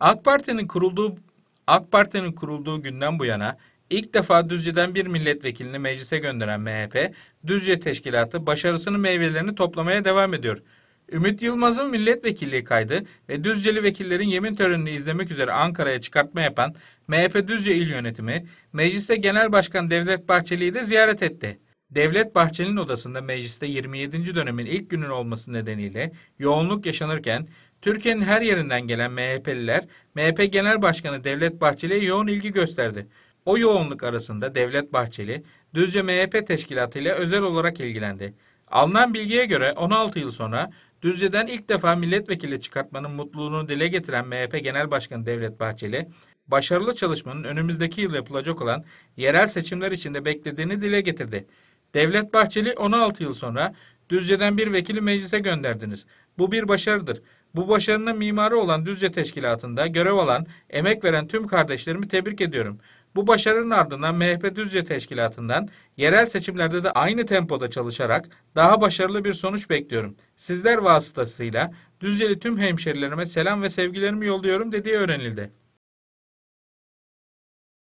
AK Parti'nin kurulduğu AK Parti'nin kurulduğu günden bu yana ilk defa Düzce'den bir milletvekilini meclise gönderen MHP, Düzce Teşkilatı başarısının meyvelerini toplamaya devam ediyor. Ümit Yılmaz'ın milletvekilliği kaydı ve Düzceli vekillerin yemin törenini izlemek üzere Ankara'ya çıkartma yapan MHP Düzce İl Yönetimi, mecliste Genel Başkan Devlet Bahçeli'yi de ziyaret etti. Devlet Bahçeli'nin odasında mecliste 27. dönemin ilk günün olması nedeniyle yoğunluk yaşanırken Türkiye'nin her yerinden gelen MHP'liler MHP Genel Başkanı Devlet Bahçeli'ye yoğun ilgi gösterdi. O yoğunluk arasında Devlet Bahçeli, Düzce MHP teşkilatı ile özel olarak ilgilendi. Alınan bilgiye göre 16 yıl sonra Düzce'den ilk defa milletvekili çıkartmanın mutluluğunu dile getiren MHP Genel Başkanı Devlet Bahçeli, başarılı çalışmanın önümüzdeki yıl yapılacak olan yerel seçimler içinde beklediğini dile getirdi. Devlet Bahçeli 16 yıl sonra Düzce'den bir vekili meclise gönderdiniz. Bu bir başarıdır. Bu başarının mimarı olan Düzce Teşkilatı'nda görev alan, emek veren tüm kardeşlerimi tebrik ediyorum. Bu başarının ardından MHP Düzce Teşkilatı'ndan yerel seçimlerde de aynı tempoda çalışarak daha başarılı bir sonuç bekliyorum. Sizler vasıtasıyla Düzceli tüm hemşerilerime selam ve sevgilerimi yolluyorum dediği öğrenildi.